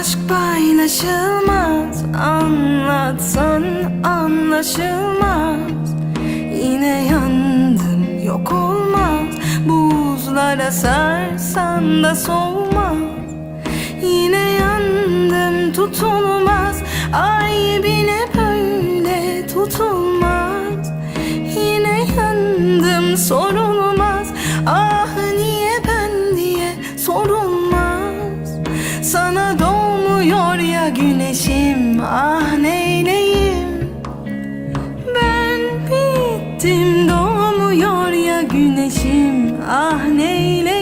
Aşk paylaşılmaz Anlatsan anlaşılmaz. Yine yandım yok olmaz. Buzlara sarsan da soğumaz Yine yandım tutulmaz. Ay bile böyle tutulmaz. Yine yandım sorulmaz. Ah niye ben diye sorulmaz. Sana ya güneşim Ah neyleyim? Ben bittim doğmuyor ya güneşim Ah neyleyim